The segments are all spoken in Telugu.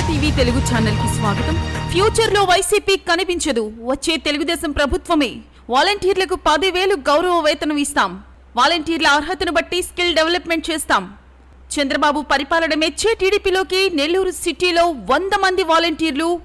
టీవీ తెలుగు ఛానల్కి స్వాగతం. ఫ్యూచర్లో వైసీపీ కనిపించదు. వచ్చే తెలుగుదేశం ప్రభుత్వమే. వాలంటీర్లకు పదివేలు గౌరవ వేతనం ఇస్తాం. వాలంటీర్ల అర్హతను బట్టి స్కిల్ డెవలప్మెంట్ చేస్తాం. చంద్రబాబు పరిపాలన మెచ్చే టీడీపీలోకి నెల్లూరు సిటీలో వంద మంది వాలంటీర్లు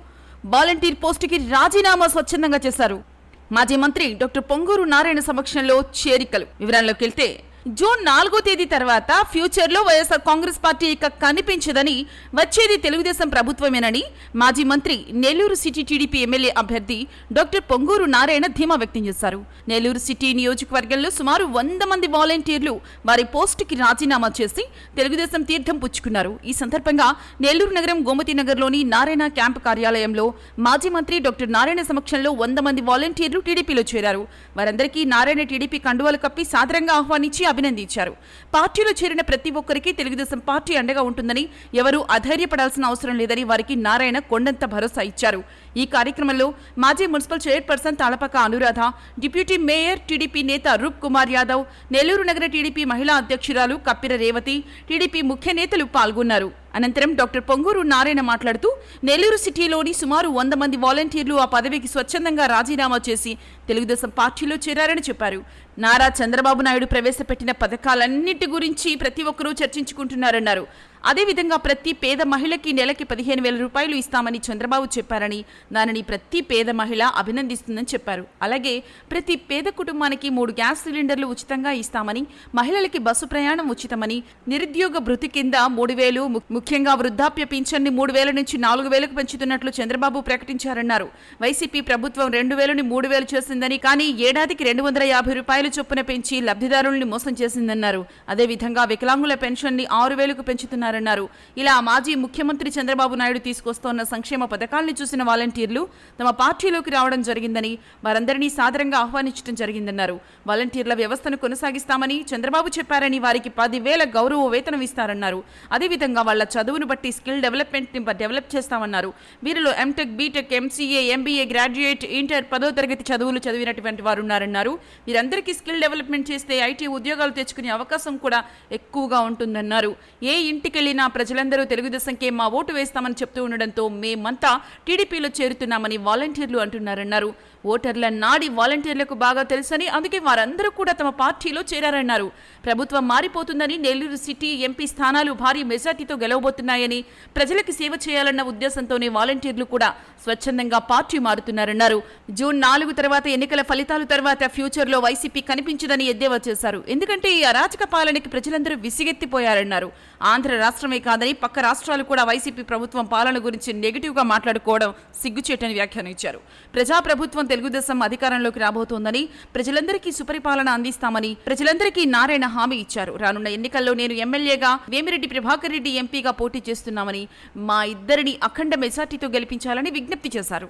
వాలంటీర్ పోస్టుకి రాజీనామా స్వచ్ఛందంగా చేశారు. మాజీ మంత్రి డాక్టర్ పొంగూరు నారాయణ సమక్షంలో చేరికలు. వివరాల్లోకి వెళ్తే జూన్ నాలుగో తేదీ తర్వాత ఫ్యూచర్లో వైఎస్ఆర్ కాంగ్రెస్ పార్టీ ఇక కనిపించదని వచ్చేది తెలుగుదేశం ప్రభుత్వమేనని మాజీ మంత్రి నెల్లూరు సిటీ టీడీపీ ఎమ్మెల్యే అభ్యర్థి డాక్టర్ పొంగూరు నారాయణ ధీమా వ్యక్తం చేశారు. నెల్లూరు సిటీ నియోజకవర్గంలో సుమారు వంద మంది వాలంటీర్లు వారి పోస్టుకి రాజీనామా చేసి తెలుగుదేశం తీర్థం పుచ్చుకున్నారు. ఈ సందర్భంగా నెల్లూరు నగరం గోమతి నగర్లోని నారాయణ క్యాంప్ కార్యాలయంలో మాజీ మంత్రి డాక్టర్ నారాయణ సమక్షంలో వంద మంది వాలంటీర్లు టీడీపీలో చేరారు. వారందరికీ నారాయణ టీడీపీ కండువాలు కప్పి సాదరంగా ఆహ్వానించి అభినందించారు. పార్టీలో చేరిన ప్రతి ఒక్కరికి తెలుగుదేశం పార్టీ అండగా ఉంటుందని ఎవరూ అధైర్యపడాల్సిన అవసరం లేదని వారికి నారాయణ కొండంత భరోసా ఇచ్చారు. ఈ కార్యక్రమంలో మాజీ municipal chairperson Talapaka Anuradha deputy mayor TDP నేత రూప్ కుమార్ యాదవ్ నెల్లూరు నగర టీడీపీ మహిళా అధ్యక్షురాలు కప్పిర రేవతి టీడీపీ ముఖ్య నేతలు పాల్గొన్నారు. అనంతరం డాక్టర్ పొంగూరు నారాయణ మాట్లాడుతూ నెల్లూరు సిటీలోని సుమారు వంద మంది వాలంటీర్లు ఆ పదవికి స్వచ్ఛందంగా రాజీనామా చేసి తెలుగుదేశం పార్టీలో చేరారని చెప్పారు. నారా చంద్రబాబు నాయుడు ప్రవేశపెట్టిన పథకాలన్నిటి గురించి ప్రతి ఒక్కరూ చర్చించుకుంటున్నారన్నారు. అదేవిధంగా ప్రతి పేద మహిళకి నెలకి పదిహేను వేల రూపాయలు ఇస్తామని చంద్రబాబు చెప్పారని దానిని ప్రతి పేద మహిళ అభినందిస్తుందని చెప్పారు. అలాగే ప్రతి పేద కుటుంబానికి మూడు గ్యాస్ సిలిండర్లు ఉచితంగా ఇస్తామని మహిళలకి బస్సు ప్రయాణం ఉచితమని నిరుద్యోగ భృతి కింద మూడు వేలు ముఖ్యంగా వృద్ధాప్య పింఛన్ని మూడు వేల నుంచి నాలుగు వేలకు పెంచుతున్నట్లు చంద్రబాబు ప్రకటించారన్నారు. వైసీపీ ప్రభుత్వం రెండు వేలని మూడు వేలు చేసిందని కానీ ఏడాదికి రెండు వందల యాభై రూపాయలు చొప్పున పెంచి లబ్ధిదారుల్ని మోసం చేసిందన్నారు. అదేవిధంగా వికలాంగుల పెన్షన్ని ఆరు వేలకు పెంచుతున్నారన్నారు. ఇలా మాజీ ముఖ్యమంత్రి చంద్రబాబు నాయుడు తీసుకొస్తోన్న సంక్షేమ పథకాల్ని చూసిన వాలంటీర్లు తమ పార్టీలోకి రావడం జరిగిందని వారందరినీ సాదరంగా ఆహ్వానించడం జరిగిందన్నారు. వాలంటీర్ల వ్యవస్థను కొనసాగిస్తామని చంద్రబాబు చెప్పారని వారికి పదివేల గౌరవ వేతనం ఇస్తారన్నారు. అదేవిధంగా వాళ్ళ చదువును బట్టి స్కిల్ డెవలప్మెంట్ డెవలప్ చేస్తామన్నారు. వీరిలో MTech BTech MCA MBA graduate inter పదో తరగతి చదువులు చదివినటువంటి వారు ఉన్నారన్నారు వీరందరికీ స్కిల్ డెవలప్మెంట్ చేస్తే ఐటీ ఉద్యోగాలు తెచ్చుకునే అవకాశం కూడా ఎక్కువగా ఉంటుందన్నారు. ఏ ఇంటికెళ్ళినా ప్రజలందరూ తెలుగుదేశంకే మా ఓటు వేస్తామని చెప్తూ ఉండడంతో మేమంతా టీడీపీలో చేరుతున్నామని వాలంటీర్లు అంటున్నారన్నారు. ఓటర్ల నాడి వాలంటీర్లకు బాగా తెలుసని అందుకే వారందరూ కూడా తమ పార్టీలో చేరారన్నారు. ప్రభుత్వం మారిపోతుందని నెల్లూరు సిటీ ఎంపీ స్థానాలు భారీ మెజార్టీతో గెలవబోతున్నాయని ప్రజలకు సేవ చేయాలన్న ఉద్దేశంతోనే వాలంటీర్లు కూడా స్వచ్ఛందంగా పార్టీ మారుతున్నారన్నారు. జూన్ నాలుగు తర్వాత ఎన్నికల ఫలితాలు తర్వాత ఫ్యూచర్లో వైసీపీ కనిపించదని ఎద్దేవా చేశారు. ఎందుకంటే ఈ అరాచక పాలనకి ప్రజలందరూ విసిగెత్తిపోయారన్నారు. ఆంధ్ర రాష్ట్రమే కాదని పక్క రాష్ట్రాలు కూడా వైసీపీ ప్రభుత్వం పాలన గురించి నెగిటివ్గా మాట్లాడుకోవడం సిగ్గుచేటని వ్యాఖ్యానించారు. ప్రజాప్రభుత్వం తెలుగుదేశం అధికారంలోకి రాబోతోందని ప్రజలందరికీ సుపరిపాలన అందిస్తామని ప్రజలందరికీ నారాయణ హామీ ఇచ్చారు. రానున్న ఎన్నికల్లో నేను ఎమ్మెల్యేగా వేమిరెడ్డి ప్రభాకర్ రెడ్డి ఎంపీగా పోటీ చేస్తున్నామని మా ఇద్దరిని అఖండ మెజార్టీతో గెలిపించాలని విజ్ఞప్తి చేశారు.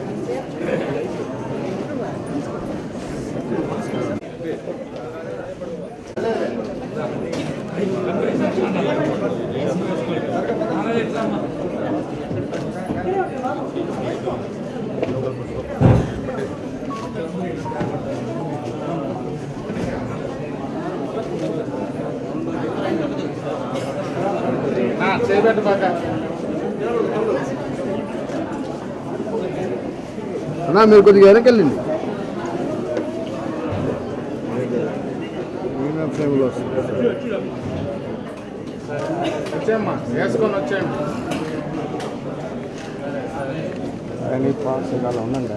అన్నా మీరు కొద్దిగా వెనకెళ్ళండి. ఫ్రేమ్లో వచ్చేయమ్మా వేసుకొని వచ్చేయండి అన్ని పాస్ ఇలా ఉందండి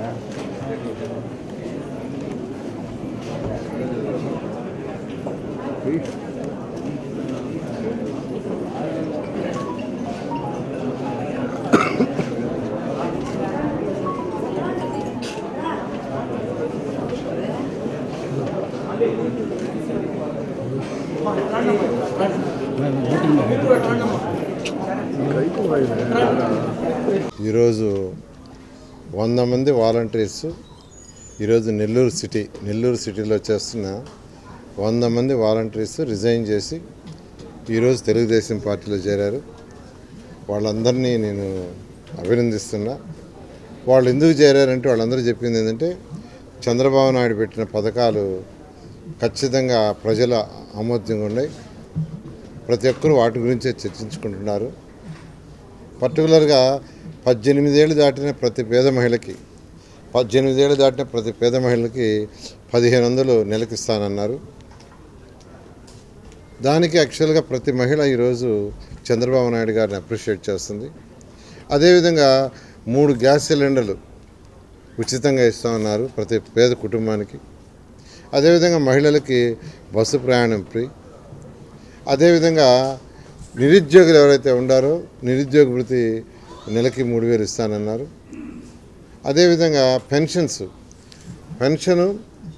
ఈరోజు వంద మంది వాలంటీర్స్ ఈరోజు నెల్లూరు సిటీ నెల్లూరు సిటీలో చేస్తున్న వంద మంది వాలంటీర్స్ రిజైన్ చేసి ఈరోజు తెలుగుదేశం పార్టీలో చేరారు. వాళ్ళందరినీ నేను అభినందిస్తున్నా. వాళ్ళు ఎందుకు చేరారంటే వాళ్ళందరూ చెప్పింది ఏంటంటే చంద్రబాబు నాయుడు పెట్టిన పథకాలు ఖచ్చితంగా ప్రజల ఆమోద్యంగా ఉన్నాయి. ప్రతి ఒక్కరు వాటి గురించే చర్చించుకుంటున్నారు. పర్టికులర్గా పద్దెనిమిదేళ్ళు దాటిన ప్రతి పేద మహిళకి పద్దెనిమిదేళ్ళు దాటిన ప్రతి పేద మహిళకి పదిహేను వందలు నెలకిస్తానన్నారు దానికి యాక్చువల్గా ప్రతి మహిళ ఈరోజు చంద్రబాబు నాయుడు గారిని అప్రిషియేట్ చేస్తుంది. అదేవిధంగా మూడు గ్యాస్ సిలిండర్లు ఉచితంగా ఇస్తామన్నారు ప్రతి పేద కుటుంబానికి. అదేవిధంగా మహిళలకి బస్సు ప్రయాణం ఫ్రీ. అదేవిధంగా నిరుద్యోగులు ఎవరైతే ఉండారో నిరుద్యోగ వృత్తి నెలకి మూడు వేలు ఇస్తానన్నారు. అదేవిధంగా పెన్షన్స్ పెన్షను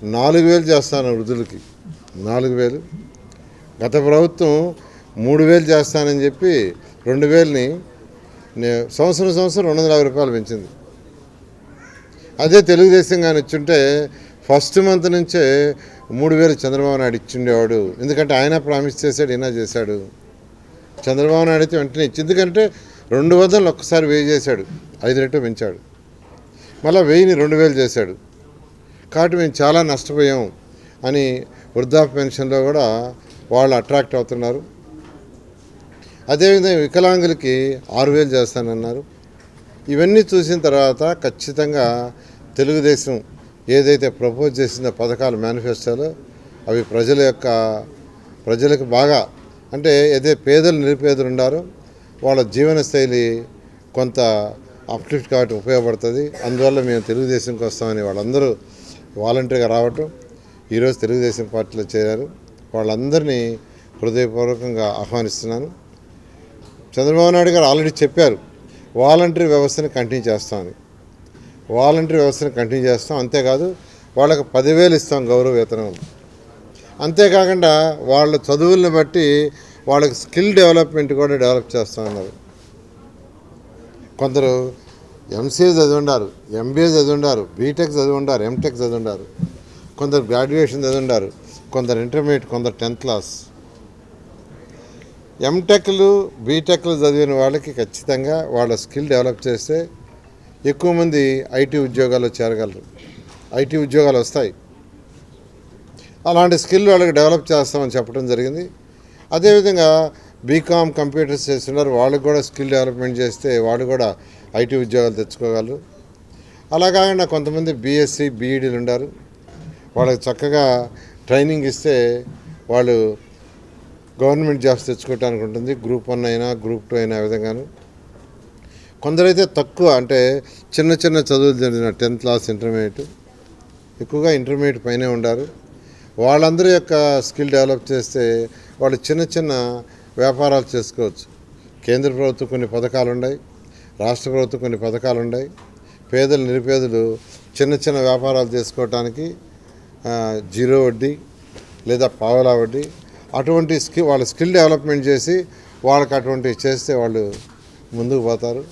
నాలుగు వేలు చేస్తాను వృద్ధులకి. నాలుగు వేలు. గత ప్రభుత్వం మూడు వేలు చేస్తానని చెప్పి రెండు వేలని సంవత్సరం సంవత్సరం రెండు వందల యాభై రూపాయలు పెంచింది. అదే తెలుగుదేశం కానీ ఇచ్చుంటే ఫస్ట్ మంత్ నుంచే మూడు వేలు చంద్రబాబు నాయుడు ఇచ్చిండేవాడు. ఎందుకంటే ఆయన ప్రామిస్ చేశాడు ఈయన చేశాడు. చంద్రబాబు నాయుడు అయితే వెంటనే ఇచ్చి ఎందుకంటే రెండు వందలు ఒక్కసారి వెయ్యి చేశాడు. ఐదు రెట్లు పెంచాడు. మళ్ళీ వెయ్యిని రెండు వేలు చేశాడు. కాబట్టి మేము చాలా నష్టపోయాం అని వృద్ధాప్య పెన్షన్లో కూడా వాళ్ళు అట్రాక్ట్ అవుతున్నారు. అదేవిధంగా వికలాంగులకి ఆరు వేలు చేస్తానన్నారు. ఇవన్నీ చూసిన తర్వాత ఖచ్చితంగా తెలుగుదేశం ఏదైతే ప్రపోజ్ చేసిన పథకాలు మేనిఫెస్టోలో అవి ప్రజల యొక్క ప్రజలకు బాగా అంటే ఏదైతే పేదలు నిరుపేదలు ఉన్నారో వాళ్ళ జీవన శైలి కొంత అప్లిఫ్ట్ కాబట్టి ఉపయోగపడుతుంది. అందువల్ల మేము తెలుగుదేశంకి వస్తామని వాళ్ళందరూ వాలంటీర్గా రావటం ఈరోజు తెలుగుదేశం పార్టీలో చేరారు. వాళ్ళందరినీ హృదయపూర్వకంగా ఆహ్వానిస్తున్నాను. చంద్రబాబు నాయుడు గారు ఆల్రెడీ చెప్పారు వాలంటరీ వ్యవస్థను కంటిన్యూ చేస్తామని. వాలంటరీ వ్యవస్థను కంటిన్యూ చేస్తాం. అంతేకాదు వాళ్ళకి పదివేలు ఇస్తాం గౌరవ వేతనం అంతేకాకుండా వాళ్ళ చదువులను బట్టి వాళ్ళకి స్కిల్ డెవలప్మెంట్ కూడా డెవలప్ చేస్తామన్నారు. కొందరు ఎంసీఏ చదివి ఉండారు ఎంబీఏ చదివి ఉండారు బీటెక్ చదివి ఉండారు ఎంటెక్ చదివి ఉండారు కొందరు గ్రాడ్యుయేషన్ చదివి ఉండారు కొందరు ఇంటర్మీడియట్ కొందరు టెన్త్ క్లాస్. ఎంటెక్లు బీటెక్లు చదివిన వాళ్ళకి ఖచ్చితంగా వాళ్ళ స్కిల్ డెవలప్ చేస్తే ఎక్కువ మంది ఐటీ ఉద్యోగాల్లో చేరగలరు. ఐటీ ఉద్యోగాలు వస్తాయి. అలాంటి స్కిల్ వాళ్ళకి డెవలప్ చేస్తామని చెప్పడం జరిగింది. అదేవిధంగా బీకామ్ కంప్యూటర్స్ చేస్తున్నారు. వాళ్ళకి కూడా స్కిల్ డెవలప్మెంట్ చేస్తే వాళ్ళు కూడా ఐటీ ఉద్యోగాలు తెచ్చుకోగలరు. అలా కాకుండా కొంతమంది బీఎస్సీ బీఈడీలు ఉన్నారు వాళ్ళకి చక్కగా ట్రైనింగ్ ఇస్తే వాళ్ళు గవర్నమెంట్ జాబ్స్ తెచ్చుకోవటానికి ఉంటుంది. గ్రూప్ వన్ అయినా గ్రూప్ టూ అయినా విధంగాను. కొందరైతే తక్కువ అంటే చిన్న చిన్న చదువులు చదివిన టెన్త్ క్లాస్ ఇంటర్మీడియట్ ఎక్కువగా ఇంటర్మీడియట్ పైనే ఉండారు. వాళ్ళందరి యొక్క స్కిల్ డెవలప్ చేస్తే వాళ్ళు చిన్న చిన్న వ్యాపారాలు చేసుకోవచ్చు. కేంద్ర ప్రభుత్వం కొన్ని పథకాలు ఉన్నాయి రాష్ట్ర ప్రభుత్వం కొన్ని పథకాలు ఉన్నాయి. పేదలు నిరుపేదలు చిన్న చిన్న వ్యాపారాలు చేసుకోవటానికి జీరో వడ్డీ లేదా పావలా వడ్డీ అటువంటి స్కిల్ వాళ్ళ స్కిల్ డెవలప్మెంట్ చేసి వాళ్ళకి అటువంటి చేస్తే వాళ్ళు ముందుకు పోతారు.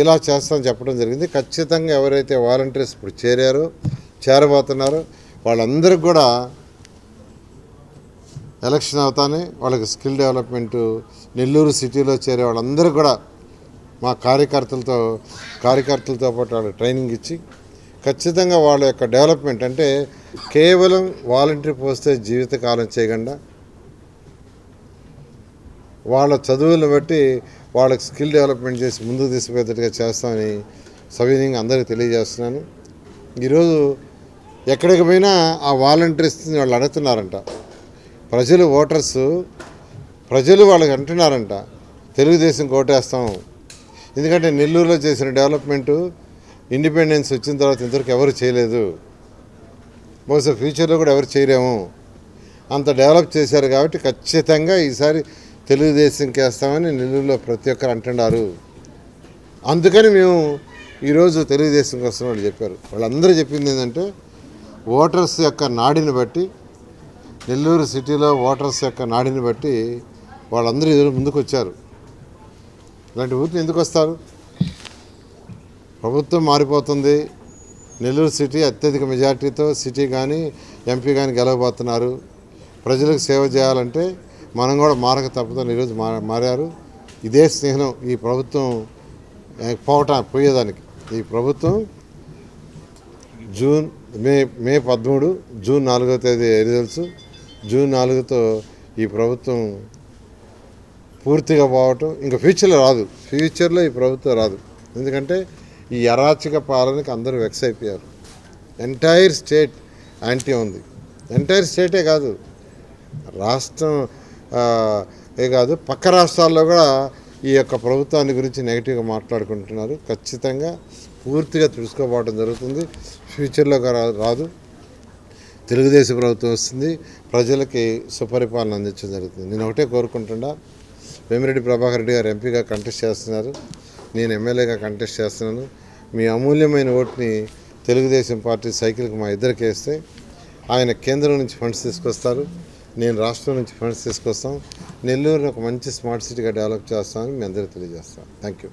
ఇలా చేస్తాం చెప్పడం జరిగింది. ఖచ్చితంగా ఎవరైతే వాలంటీర్స్ ఇప్పుడు చేరారో చేరబోతున్నారో వాళ్ళందరికీ కూడా ఎలక్షన్ అవుతానే వాళ్ళకి స్కిల్ డెవలప్మెంట్ నెల్లూరు సిటీలో చేరే వాళ్ళందరూ కూడా మా కార్యకర్తలతో కార్యకర్తలతో పాటు వాళ్ళకి ట్రైనింగ్ ఇచ్చి ఖచ్చితంగా వాళ్ళ యొక్క డెవలప్మెంట్ అంటే కేవలం వాలంటీర్ పోస్తే జీవితకాలం చేయకుండా వాళ్ళ చదువులను బట్టి వాళ్ళకి స్కిల్ డెవలప్మెంట్ చేసి ముందుకు తీసుకుపోయేటట్టుగా చేస్తామని సవినీయంగా అందరికీ తెలియజేస్తున్నాను. ఈరోజు ఎక్కడికి పోయినా ఆ వాలంటీర్స్ని వాళ్ళు అడుగుతున్నారంట. ప్రజలు ఓటర్స్ ప్రజలు వాళ్ళకి అంటున్నారంట. తెలుగుదేశం కోటేస్తాం. ఎందుకంటే నెల్లూరులో చేసిన డెవలప్మెంటు ఇండిపెండెన్స్ వచ్చిన తర్వాత ఇంతవరకు ఎవరు చేయలేదు. బహుశా ఫ్యూచర్లో కూడా ఎవరు చేయలేము అంత డెవలప్ చేశారు కాబట్టి ఖచ్చితంగా ఈసారి తెలుగుదేశంకి వేస్తామని నెల్లూరులో ప్రతి ఒక్కరు అంటున్నారు. అందుకని మేము ఈరోజు తెలుగుదేశం కోసం వాళ్ళు చెప్పారు. వాళ్ళందరూ చెప్పింది ఏంటంటే ఓటర్స్ యొక్క నాడిని బట్టి నెల్లూరు సిటీలో ఓటర్స్ యొక్క నాడిని బట్టి వాళ్ళందరూ ఈరోజు ముందుకు వచ్చారు. ఇలాంటి ఊరిని ఎందుకు వస్తారు? ప్రభుత్వం మారిపోతుంది. నెల్లూరు సిటీ అత్యధిక మెజార్టీతో సిటీ కానీ ఎంపీ కానీ గెలవబోతున్నారు. ప్రజలకు సేవ చేయాలంటే మనం కూడా మారక తప్పదని ఈరోజు మారారు. ఇదే స్నేహం ఈ ప్రభుత్వం పోవటం పోవట పోయేదానికి. ఈ ప్రభుత్వం జూన్ మే మే పదమూడు జూన్ నాలుగో తేదీ రిజల్ట్స్ జూన్ నాలుగుతో ఈ ప్రభుత్వం పూర్తిగా పోవటం ఇంకా ఫ్యూచర్లో రాదు. ఫ్యూచర్లో ఈ ప్రభుత్వం రాదు. ఎందుకంటే ఈ అరాచక పాలనకి అందరూ వెక్స్ అయిపోయారు. ఎంటైర్ స్టేట్ యాంటీ ఉంది. ఎంటైర్ స్టేటే కాదు. రాష్ట్రం ఏ కాదు పక్క రాష్ట్రాల్లో కూడా ఈ యొక్క ప్రభుత్వాన్ని గురించి నెగిటివ్గా మాట్లాడుకుంటున్నారు. ఖచ్చితంగా పూర్తిగా తెలుసుకోపోవడం జరుగుతుంది. ఫ్యూచర్లో రా- రాదు. తెలుగుదేశం ప్రభుత్వం వస్తుంది. ప్రజలకి సుపరిపాలన అందించడం జరుగుతుంది. నేను ఒకటే కోరుకుంటున్నా. వేమిరెడ్డి ప్రభాకర్ రెడ్డి గారు ఎంపీగా కంటెస్ట్ చేస్తున్నారు. నేను ఎమ్మెల్యేగా కంటెస్ట్ చేస్తున్నాను. మీ అమూల్యమైన ఓటుని తెలుగుదేశం పార్టీ సైకిల్కి మా ఇద్దరికి వేస్తే ఆయన కేంద్రం నుంచి ఫండ్స్ తీసుకొస్తారు. నేను రాష్ట్రం నుంచి ఫండ్స్ తీసుకొస్తాం. నెల్లూరుని ఒక మంచి స్మార్ట్ సిటీగా డెవలప్ చేస్తామని మీ అందరికీ తెలియజేస్తాను థ్యాంక్ యూ